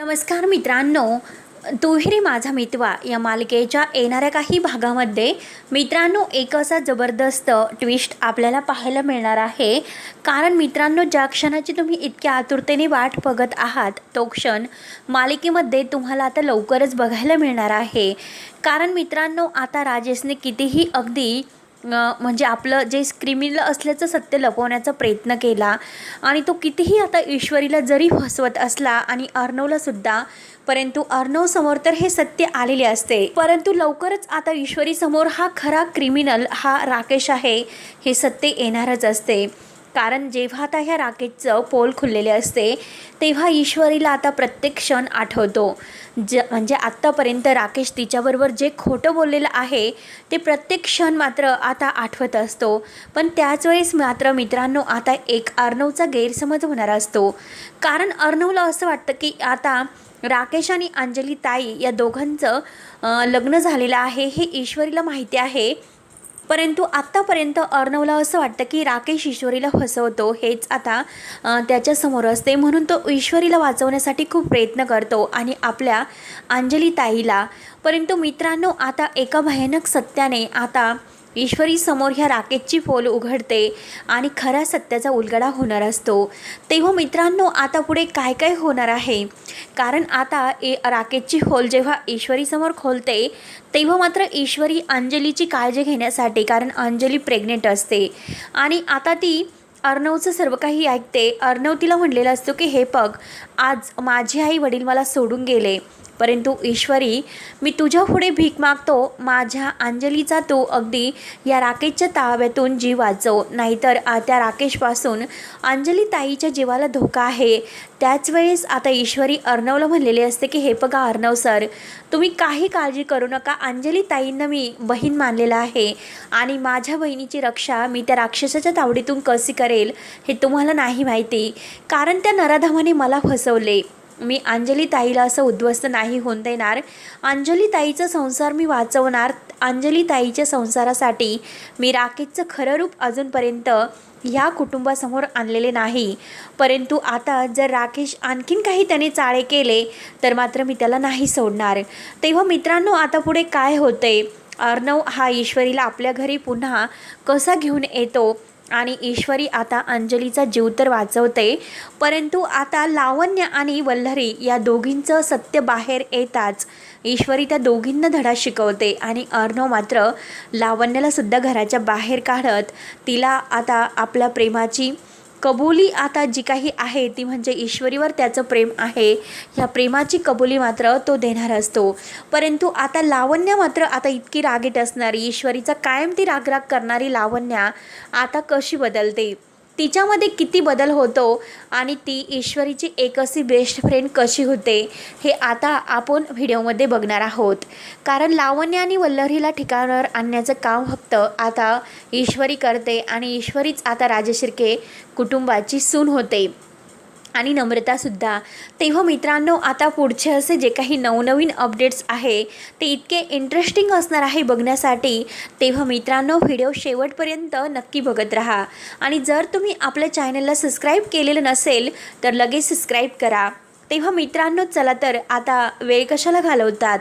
नमस्कार मित्रांनो. दुहेरी माझा मितवा या मालिकेच्या येणाऱ्या काही भागामध्ये मित्रांनो एक असा जबरदस्त ट्विस्ट आपल्याला पाहायला मिळणार आहे. कारण मित्रांनो ज्या क्षणाची तुम्ही इतक्या आतुरतेने वाट बघत आहात तो क्षण मालिकेमध्ये तुम्हाला आता लवकरच बघायला मिळणार आहे. कारण मित्रांनो आता राजेशने कितीही अगदी म्हणजे आपलं जे क्रिमिनल असल्याचं सत्य लपवण्याचा प्रयत्न केला आणि तो कितीही आता ईश्वरीला जरी फसवत असला आणि अर्णवला सुद्धा परंतु अर्णव समोर तर हे सत्य आलेले असते. परंतु लवकरच आता ईश्वरी समोर हा खरा क्रिमिनल हा राकेश आहे हे सत्य येणारच असते. कारण जेव्हा आता ह्या राकेशचं पोल खुललेले असते तेव्हा ईश्वरीला आता प्रत्येक क्षण आठवतो. ज म्हणजे आत्तापर्यंत राकेश तिच्याबरोबर जे खोटं बोललेलं आहे ते प्रत्येक क्षण मात्र आता आठवत असतो. पण त्याच वेळेस मात्र मित्रांनो आता एक अर्णवचा गैरसमज होणार असतो. कारण अर्णवला असं वाटतं की आता राकेश आणि अंजली ताई या दोघांचं लग्न झालेलं आहे हे ईश्वरीला माहिती आहे. परंतु आत्तापर्यंत अर्णवला असं वाटतं की राकेश ईश्वरीला फसवतो हेच आता त्याच्यासमोर असते. म्हणून तो ईश्वरीला वाचवण्यासाठी खूप प्रयत्न करतो आणि आपल्या अंजली ताईला परंतु मित्रांनो आता एका भयानक सत्याने आता ईश्वरी समोर ह्या राकेशची फोल उघडते आणि खऱ्या सत्याचा उलगडा होणार असतो. तेव्हा मित्रांनो आता पुढे काय काय होणार आहे? कारण आता ए राकेशची होल जेव्हा ईश्वरीसमोर खोलते तेव्हा मात्र ईश्वरी अंजलीची काळजी घेण्यासाठी कारण अंजली प्रेग्नेंट असते. आणि आता ती अर्णवचं सर्व काही ऐकते. अर्णव तिला म्हणलेलं असतो की हे पग आज माझे आई वडील मला सोडून गेले. परंतु ईश्वरी मी तुझ्या पुढे भीक मागतो माझ्या अंजलीचा तू अगदी या राकेशच्या ताब्यातून जीव वाचव. नाहीतर त्या राकेशपासून अंजली ताईच्या जीवाला धोका आहे. त्याच वेळेस आता ईश्वरी अर्णवला म्हणलेले असते की हे बघा अर्णव सर तुम्ही काही काळजी करू नका. अंजली ताईंना मी बहीण मानलेलं आहे आणि माझ्या बहिणीची रक्षा मी त्या राक्षसाच्या तावडीतून कशी करेल हे तुम्हाला नाही माहिती. कारण त्या नराधामाने मला फसवले. मी अंजली ताईला असं उद्ध्वस्त नाही होऊन देणार. अंजली ताईचा संसार मी वाचवणार. अंजली ताईच्या संसारासाठी मी राकेशचं खरं रूप अजूनपर्यंत ह्या कुटुंबासमोर आणलेले नाही. परंतु आता जर राकेश आणखीन काही त्याने चाळे केले तर मात्र मी त्याला नाही सोडणार. तेव्हा मित्रांनो आता पुढे काय होते अर्णव हा ईश्वरीला आपल्या घरी पुन्हा कसा घेऊन येतो? आणि ईश्वरी आता अंजलीचा जीव तर वाचवते परंतु आता लावण्य आणि वल्लरी या दोघींचं सत्य बाहेर येताच ईश्वरी त्या दोघींना धडा शिकवते आणि अर्णव मात्र लावण्याला सुद्धा घराच्या बाहेर काढत तिला आता आपल्या प्रेमाची कबुली आता जी काही आहे ती म्हणजे ईश्वरीवर त्याचं प्रेम आहे. ह्या प्रेमाची कबुली मात्र तो देणार असतो. परंतु आता लावण्य मात्र आता इतकी रागीट असणारी ईश्वरीचा कायम ती रागराग करणारी लावण्या आता कशी बदलते? तिच्यामध्ये किती बदल होतो आणि ती ईश्वरीची एक अशी बेस्ट फ्रेंड कशी होते हे आता आपण व्हिडिओमध्ये बघणार आहोत. कारण लावण्य आणि वल्लरीला ठिकाणावर आणण्याचं काम फक्त आता ईश्वरी करते आणि ईश्वरीच आता राजशिर्के कुटुंबाची सून होते. आणि नम्रतासुद्धा तेव्हा मित्रांनो आता पुढचे असे जे काही नवनवीन अपडेट्स आहे ते इतके इंटरेस्टिंग असणार आहे बघण्यासाठी तेव्हा मित्रांनो व्हिडिओ शेवटपर्यंत नक्की बघत राहा. आणि जर तुम्ही आपल्या चॅनलला सबस्क्राईब केलेलं नसेल तर लगेच सबस्क्राईब करा. तेव्हा मित्रांनो चला तर आता वेळ कशाला घालवतात?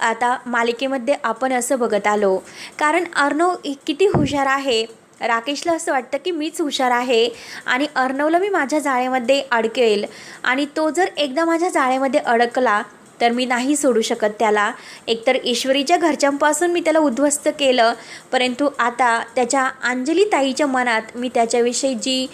आता मालिकेमध्ये आपण असं बघत आलो. कारण अर्णव किती हुशार आहे. राकेशला असं वाटतं की मीच हुशार आहे आणि अर्णवला मी माझ्या जाळ्यामध्ये अडकेल. आणि तो जर एकदा माझ्या जाळ्यामध्ये अडकला तर मी नाही सोडू शकत त्याला. एकतर ईश्वरीच्या घरच्यांपासून मी त्याला उद्ध्वस्त केलं परंतु आता त्याच्या अंजली ताईच्या मनात मी त्याच्याविषयी जी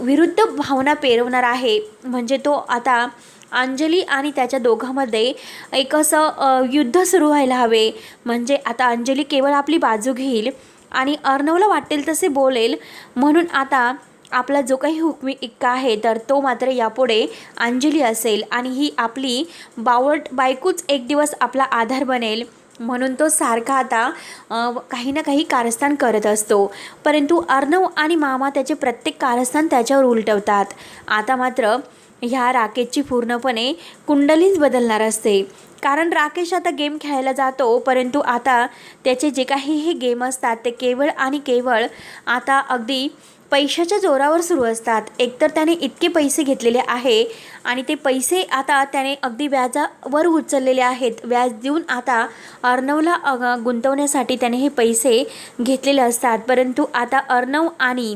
विरुद्ध भावना पेरवणार आहे म्हणजे तो आता अंजली आणि त्याच्या दोघांमध्ये एक असं युद्ध सुरू व्हायला हवे. म्हणजे आता अंजली केवळ आपली बाजू घेईल आणि अर्णवला वाटेल तसे बोलेल. म्हणून आता आपला जो काही हुकमी इक्का आहे तर तो मात्र यापुढे अंजली असेल आणि ही आपली बावट बायकोच एक दिवस आपला आधार बनेल. म्हणून तो सारखा आता काही ना काही कारस्थान करत असतो. परंतु अर्णव आणि मामा त्याचे प्रत्येक कारस्थान त्याच्यावर उलटवतात. आता मात्र ह्या राकेशची पूर्णपणे कुंडलीच बदलणार असते. कारण राकेश आता गेम खेळायला जातो परंतु आता त्याचे जे काही हे गेम असतात ते केवळ आणि केवळ आता अगदी पैशाच्या जोरावर सुरू असतात. एकतर त्याने इतके पैसे घेतलेले आहे आणि ते पैसे आता त्याने अगदी व्याजावर उचललेले आहेत. व्याज देऊन आता अर्णवला गुंतवण्यासाठी त्याने हे पैसे घेतलेले असतात. परंतु आता अर्णव आणि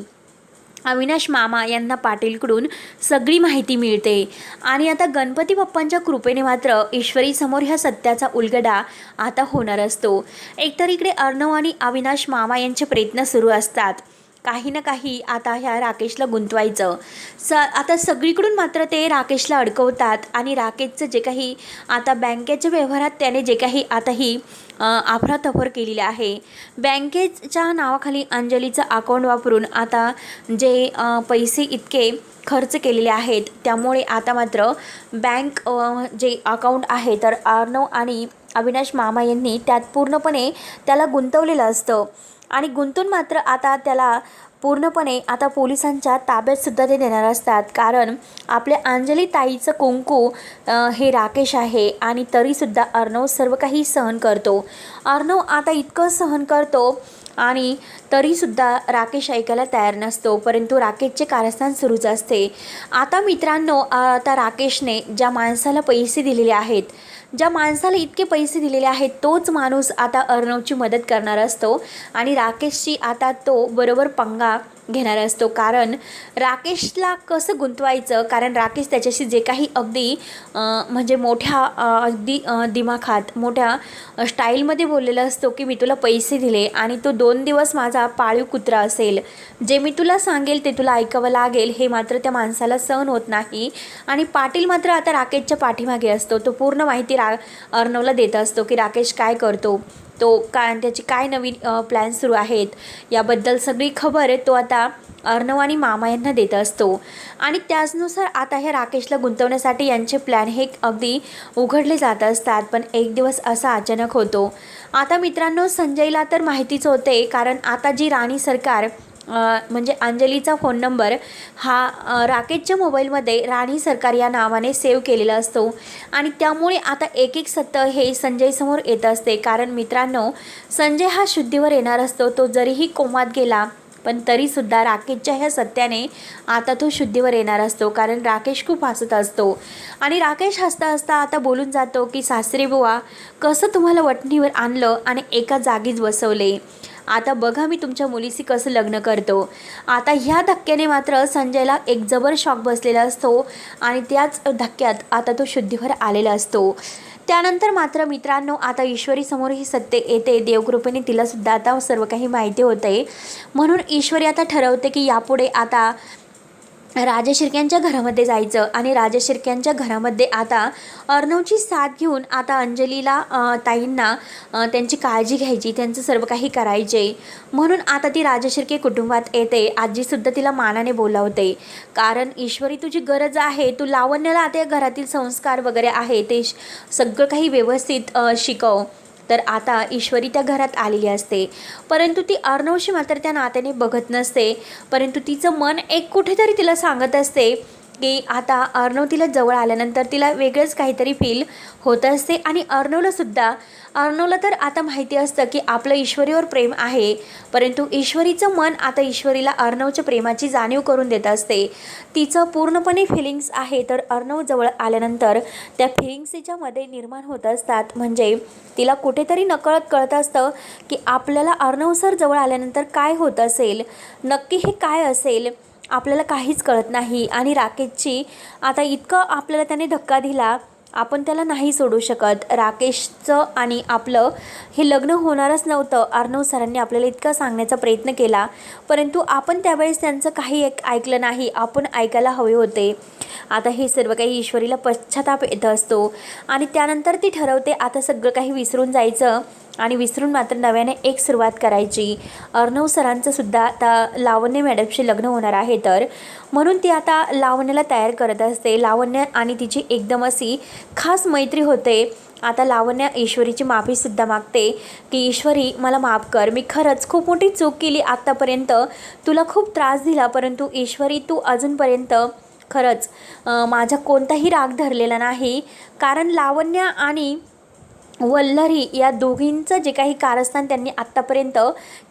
अविनाश मामा यांना पाटीलकडून सगळी माहिती मिळते. आणि आता गणपती बाप्पांच्या कृपेने मात्र ईश्वरीसमोर ह्या सत्याचा उलगडा आता होणार असतो. एकतर इकडे अर्णव आणि अविनाश मामा यांचे प्रयत्न सुरू असतात. काही ना काही आता ह्या राकेशला गुंतवायचं. स आता सगळीकडून मात्र ते राकेशला अडकवतात आणि राकेशचं जे काही आता बँकेच्या व्यवहारात त्याने जे काही आताही आफरातफर अफरातफर केलेली आहे. बँकेच्या नावाखाली अंजलीचं अकाउंट वापरून आता जे पैसे इतके खर्च केलेले आहेत त्यामुळे आता मात्र बँक जे अकाउंट आहे तर अर्णव आणि अविनाश मामा यांनी त्यात पूर्णपणे त्याला गुंतवलेलं असतं. आणि गुंतून मात्र आता त्याला पूर्णपणे आता पोलिसांच्या ताब्यात सुद्धा ते देणार असतात. कारण आपल्या अंजली ताईचं कुंकू हे राकेश आहे आणि तरीसुद्धा अर्णव सर्व काही सहन करतो. अर्णव आता इतकं सहन करतो आणि तरीसुद्धा राकेश ऐकायला तयार नसतो. परंतु राकेशचे कारस्थान सुरूच असते. आता मित्रांनो आता राकेशने ज्या माणसाला पैसे दिलेले आहेत ज्या माणसाला इतके पैसे दिलेले आहेत तोच माणूस आता अर्णवची मदत करणार असतो. आणि राकेशची आता तो बरोबर पंगा घेणार असतो. कारण राकेशला कसं गुंतवायचं? कारण राकेश त्याच्याशी जे काही अगदी म्हणजे मोठ्या अगदी दिमाखात मोठ्या स्टाईलमध्ये बोललेला असतो की मी तुला पैसे दिले आणि तो दोन दिवस माझा पाळीव कुत्रा असेल. जे मी तुला सांगेल ते तुला ऐकावं लागेल. हे मात्र त्या माणसाला सहन होत नाही. आणि पाटील मात्र आता राकेशच्या पाठीमागे असतो. तो पूर्ण माहिती रा अर्णवला देत असतो की राकेश काय करतो? तो का त्याची काय नवीन प्लॅन सुरू आहेत याबद्दल सगळी खबर तो आता अर्णव आणि मामा यांना देत असतो. आणि त्याचनुसार आता हे राकेशला गुंतवण्यासाठी यांचे प्लॅन हे अगदी उघडले जात असतात पण एक दिवस असा अचानक होतो. आता मित्रांनो संजयला तर माहितीच होते कारण आता जी राणी सरकार म्हणजे अंजलीचा फोन नंबर हा राकेशच्या मोबाईलमध्ये राणी सरकार या नावाने सेव्ह केलेला असतो. आणि त्यामुळे आता एक एक सत्य हे संजयसमोर येत असते. कारण मित्रांनो संजय हा शुद्धीवर येणार असतो. तो जरीही कोमात गेला पण तरीसुद्धा राकेशच्या ह्या सत्याने आता तो शुद्धीवर येणार असतो. कारण राकेश खूप हसत असतो. आणि राकेश हसता हसता आता बोलून जातो की सासरे बुवा कसं तुम्हाला वटणीवर आणलं आणि एका जागीच बसवले? आता बघा मी तुमच्या मुलीशी कसं लग्न करतो. आता ह्या धक्क्याने मात्र संजयला एक जबर शॉक बसलेला असतो आणि त्याच धक्क्यात आता तो शुद्धीवर आलेला असतो. त्यानंतर मात्र मित्रांनो आता ईश्वरीसमोर ही सत्य येते. देवकृपेने तिलासुद्धा आता सर्व काही माहिती होते म्हणून ईश्वरी आता ठरवते की यापुढे आता राजशिर्क्यांच्या घरामध्ये जायचं आणि राजशिर्क्यांच्या घरामध्ये आता अर्णवची साथ घेऊन आता अंजलीला ताईंना त्यांची काळजी घ्यायची त्यांचं सर्व काही करायचे. म्हणून आता ती राजशिर्के कुटुंबात येते. आजीसुद्धा तिला मानाने बोलावते. कारण ईश्वरी तुझी गरज आहे. तू लावण्याला आता या घरातील संस्कार वगैरे आहे. ते श- सगळं काही व्यवस्थित शिकव. तर आता ईश्वरी त्या घरात आलेली असते. परंतु ती अर्णवशी मात्र त्या नात्याने बघत नसते. परंतु तिचं मन एक कुठेतरी तिला सांगत असते की आता अर्णव तिला जवळ आल्यानंतर तिला वेगळंच काहीतरी फील होत असते. आणि अर्णवलासुद्धा अर्णवला तर आता माहिती असतं की आपलं ईश्वरीवर प्रेम आहे परंतु ईश्वरीचं मन आता ईश्वरीला अर्णवच्या प्रेमाची जाणीव करून देत असते. तिचं पूर्णपणे फिलिंग्स आहे तर अर्णव जवळ आल्यानंतर त्या फिलिंग्स निर्माण होत असतात. म्हणजे तिला कुठेतरी नकळत कळत असतं की आपल्याला अर्णव सर जवळ आल्यानंतर काय होत असेल नक्की हे काय असेल आपल्याला काहीच कळत नाही. आणि राकेशची आता इतकं आपल्याला त्याने धक्का दिला आपण त्याला नाही सोडू शकत. राकेशचं आणि आपलं हे लग्न होणारच नव्हतं. अर्णव सरांनी आपल्याला इतका सांगण्याचा प्रयत्न केला. परंतु आपण त्यावेळेस त्यांचं काही एक ऐकलं नाही. आपण ऐकायला हवे होते. आता हे सर्व काही ईश्वरीला पश्चाताप येत असतो. आणि त्यानंतर ती ठरवते आता सगळं काही विसरून जायचं. आणि विसरून मात्र नव्याने एक सुरुवात करायची. अर्णव सरांचं सुद्धा आता लावण्य मॅडमशी लग्न होणार आहे तर. म्हणून ती आता लावण्याला तयार करत असते. लावण्य आणि तिची एकदम अशी खास मैत्री होते. आता लावण्य ईश्वरीची माफीसुद्धा मागते की ईश्वरी मला माफ कर. मी खरंच खूप मोठी चूक केली आत्तापर्यंत. तुला खूप त्रास दिला परंतु ईश्वरी तू अजूनपर्यंत खरंच माझा कोणताही राग धरलेला नाही. कारण लावण्य आणि वल्लरी या दोघींचं जे काही कारस्थान त्यांनी आत्तापर्यंत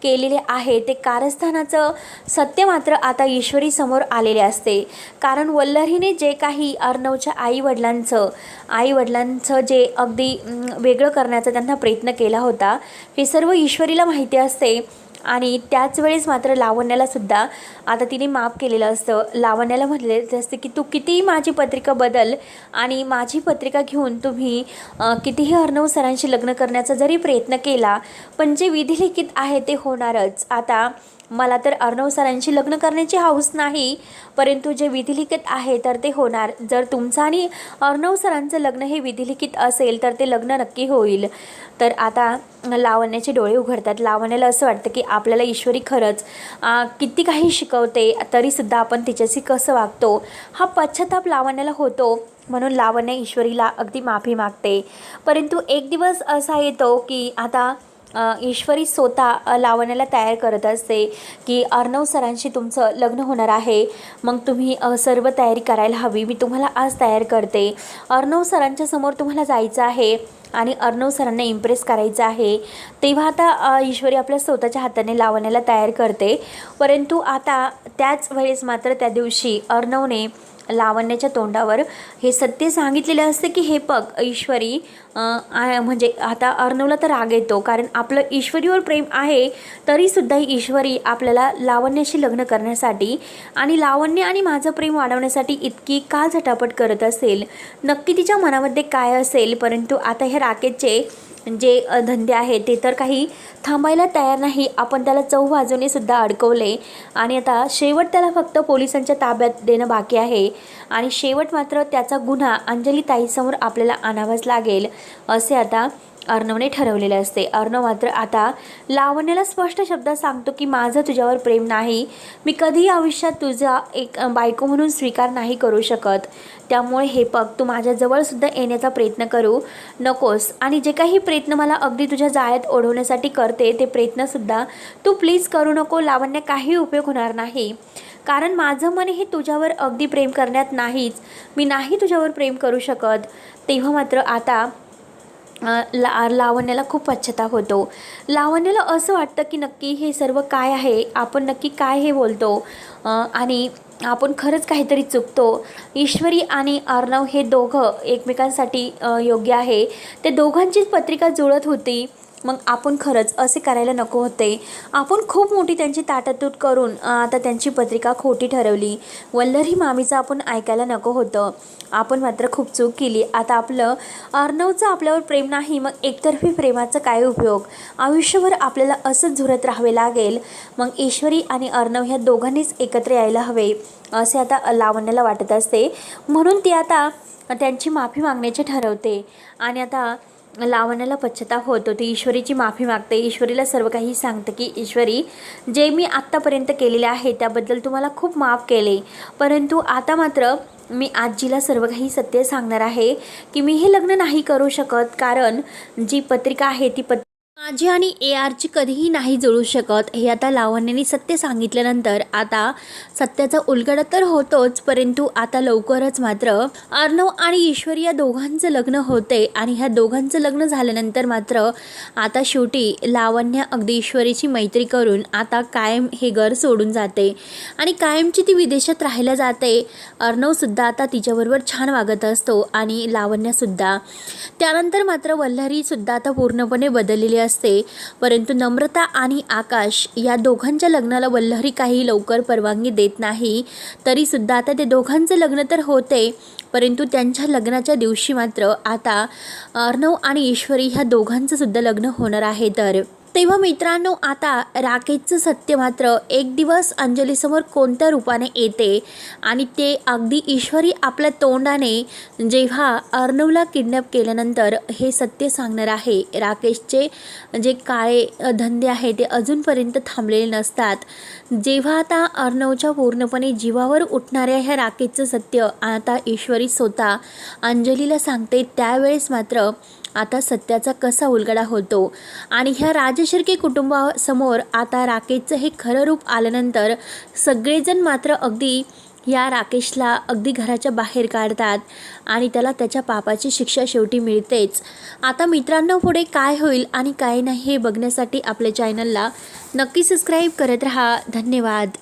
केलेले आहे ते कारस्थानाचं सत्य मात्र आता ईश्वरीसमोर आलेले असते. कारण वल्लरीने जे काही अर्णवच्या आईवडिलांचं आईवडिलांचं जे अगदी वेगळं करण्याचा त्यांना प्रयत्न केला होता हे सर्व ईश्वरीला माहिती असते. आणि त्याच वेळेस मात्र लावण्यालासुद्धा आता तिने माफ केलेलं असतं. लावण्याला म्हटलेलं असतं की तू कितीही माझी पत्रिका बदल आणि माझी पत्रिका घेऊन तुम्ही कितीही अर्णव सरांशी लग्न करण्याचा जरी प्रयत्न केला पण जे विधिलिखित आहे ते होणारच. आता मला तर अर्णव सरांशी लग्न करण्याची हौस नाही परंतु जे विधिलिखित आहे तर ते होणार. जर तुमचं आणि अर्णव सरांचं लग्न हे विधिलिखित असेल तर ते लग्न नक्की होईल. तर आता लावण्याचे डोळे उघडतात. लावण्याला असं वाटतं की आपल्याला ईश्वरी खरंच किती काही शिकवते तरीसुद्धा आपण तिच्याशी कसं वागतो? हा पश्चाताप लावण्याला होतो. म्हणून लावण्य ईश्वरीला अगदी माफी मागते. परंतु एक दिवस असा येतो की आता ईश्वरी स्वतः लावण्याला तयार करत असते की अर्णव सरांशी तुमचं लग्न होणार आहे. मग तुम्ही सर्व तयारी करायला हवी. मी तुम्हाला आज तयार करते. अर्णव सरांच्या समोर तुम्हाला जायचं आहे आणि अर्णव सरांना इम्प्रेस करायचं आहे. तेव्हा आता ईश्वरी आपल्या स्वतःच्या हाताने लावण्याला तयार करते. परंतु आता त्याच वेळेस मात्र त्या दिवशी अर्णवने लावण्याच्या तोंडावर हे सत्य सांगितलेले असते की हे पग ईश्वरी म्हणजे आता अर्णवला तर राग येतो कारण आपलं ईश्वरीवर प्रेम आहे तरीसुद्धा ही ईश्वरी आपल्याला लावण्याशी लग्न करण्यासाठी आणि लावण्य आणि माझं प्रेम वाढवण्यासाठी इतकी का झटापट करत असेल? नक्की तिच्या मनामध्ये काय असेल? परंतु आता हे राकेशचे जे धंदे आहेत ते तर काही थांबायला तयार नाही. आपण त्याला चौ बाजूनेसुद्धा अडकवले. आणि आता शेवट त्याला फक्त पोलिसांच्या ताब्यात देणं बाकी आहे. आणि शेवट मात्र त्याचा गुन्हा अंजली ताईसमोर आपल्याला आणावाच लागेल असे आता अर्णवने ठरवलेले असते. अर्णव मात्र आता लावण्याला स्पष्ट शब्दात सांगतो की माझं तुझ्यावर प्रेम नाही. मी कधीही आयुष्यात तुझा एक बायको म्हणून स्वीकार नाही करू शकत. त्यामुळे हे पग तू माझ्याजवळसुद्धा येण्याचा प्रयत्न करू नकोस. आणि जे काही प्रयत्न मला अगदी तुझ्या जाळ्यात ओढवण्यासाठी करते ते प्रयत्नसुद्धा तू प्लीज करू नको. लावण्य काही उपयोग होणार नाही. कारण माझं मन हे तुझ्यावर अगदी प्रेम करण्यात नाहीच. मी नाही तुझ्यावर प्रेम करू शकत. तेव्हा मात्र आता ला लावण्याला खूप पश्चाताप होतो. लावण्याला असं वाटतं की नक्की हे सर्व काय आहे? आपण नक्की काय हे बोलतो? आणि आपण खरंच काहीतरी चुकतो. ईश्वरी आणि अर्णव हे दोघं एकमेकांसाठी योग्य आहे. ते दोघांचीच पत्रिका जुळत होती. मग आपण खरंच असे करायला नको होते. आपण खूप मोठी त्यांची ताटातूट करून आता त्यांची पत्रिका खोटी ठरवली. वल्लरी मामीचं आपण ऐकायला नको होतं. आपण मात्र खूप चूक केली. आता आपलं अर्णवचं आपल्यावर प्रेम नाही मग एकतर्फी प्रेमाचा काय उपयोग? आयुष्यभर आपल्याला असंच झुरत राहावे लागेल. मग ईश्वरी आणि अर्णव ह्या दोघांनीच एकत्र यायला हवे असे आता लावण्याला वाटत असते. म्हणून ती आता त्यांची माफी मागण्याचे ठरवते. आणि आता लावण्याला पश्चाताप होतो ती ईश्वरीची माफी मागते. ईश्वरीला सर्व काही सांगते की ईश्वरी जे मी आत्तापर्यंत केलेले आहे त्याबद्दल तुम्हाला खूप माफ केले. परंतु आता मात्र मी आजीला सर्व काही सत्य सांगणार आहे की मी हे लग्न नाही करू शकत. कारण जी पत्रिका आहे ती पत माझी आणि ए आरची कधीही नाही जुळू शकत हे आता लावण्याने सत्य सांगितल्यानंतर आता सत्याचा उलगडा तर होतोच परंतु आता लवकरच मात्र अर्णव आणि ईश्वरी या दोघांचं लग्न होते आणि ह्या दोघांचं लग्न झाल्यानंतर मात्र आता शेवटी लावण्य अगदी ईश्वरीची मैत्री करून आता कायम हे घर सोडून जाते आणि कायमची ती विदेशात राहायला जाते. अर्णवसुद्धा आता तिच्याबरोबर छान वागत असतो आणि लावण्यसुद्धा त्यानंतर मात्र वल्हरीसुद्धा आता पूर्णपणे बदललेली असते. परंतु नम्रता आणि आकाश या दोघांच्या लग्नाला वल्लहरी काही लवकर परवानगी देत नाही. तरीसुद्धा आता ते दोघांचं लग्न तर होते परंतु त्यांच्या लग्नाच्या दिवशी मात्र आता अर्णव आणि ईश्वरी ह्या दोघांचं सुद्धा लग्न होणार आहे तर. तेव्हा मित्रांनो आता राकेशचं सत्य मात्र एक दिवस अंजलीसमोर कोणत्या रूपाने येते? आणि ते अगदी ईश्वरी आपल्या तोंडाने जेव्हा अर्णवला किडनॅप केल्यानंतर हे सत्य सांगणार आहे. राकेशचे जे काळे धंदे आहे ते अजूनपर्यंत थांबलेले नसतात. जेव्हा आता अर्णवच्या पूर्णपणे जीवावर उठणाऱ्या ह्या राकेशचं सत्य आता ईश्वरी स्वतः अंजलीला सांगते त्यावेळेस मात्र आता सत्याचा कसा उलगडा होतो? आणि ह्या राजशिर्के कुटुंबासमोर आता राकेशचं हे खरं रूप आल्यानंतर सगळेजण मात्र अगदी या राकेशला अगदी घराच्या बाहेर काढतात आणि त्याला त्याच्या पापाची शिक्षा शेवटी मिळतेच. आता मित्रांनो पुढे काय होईल आणि काय नाही हे बघण्यासाठी आपल्या चॅनलला नक्की सबस्क्राईब करत राहा. धन्यवाद.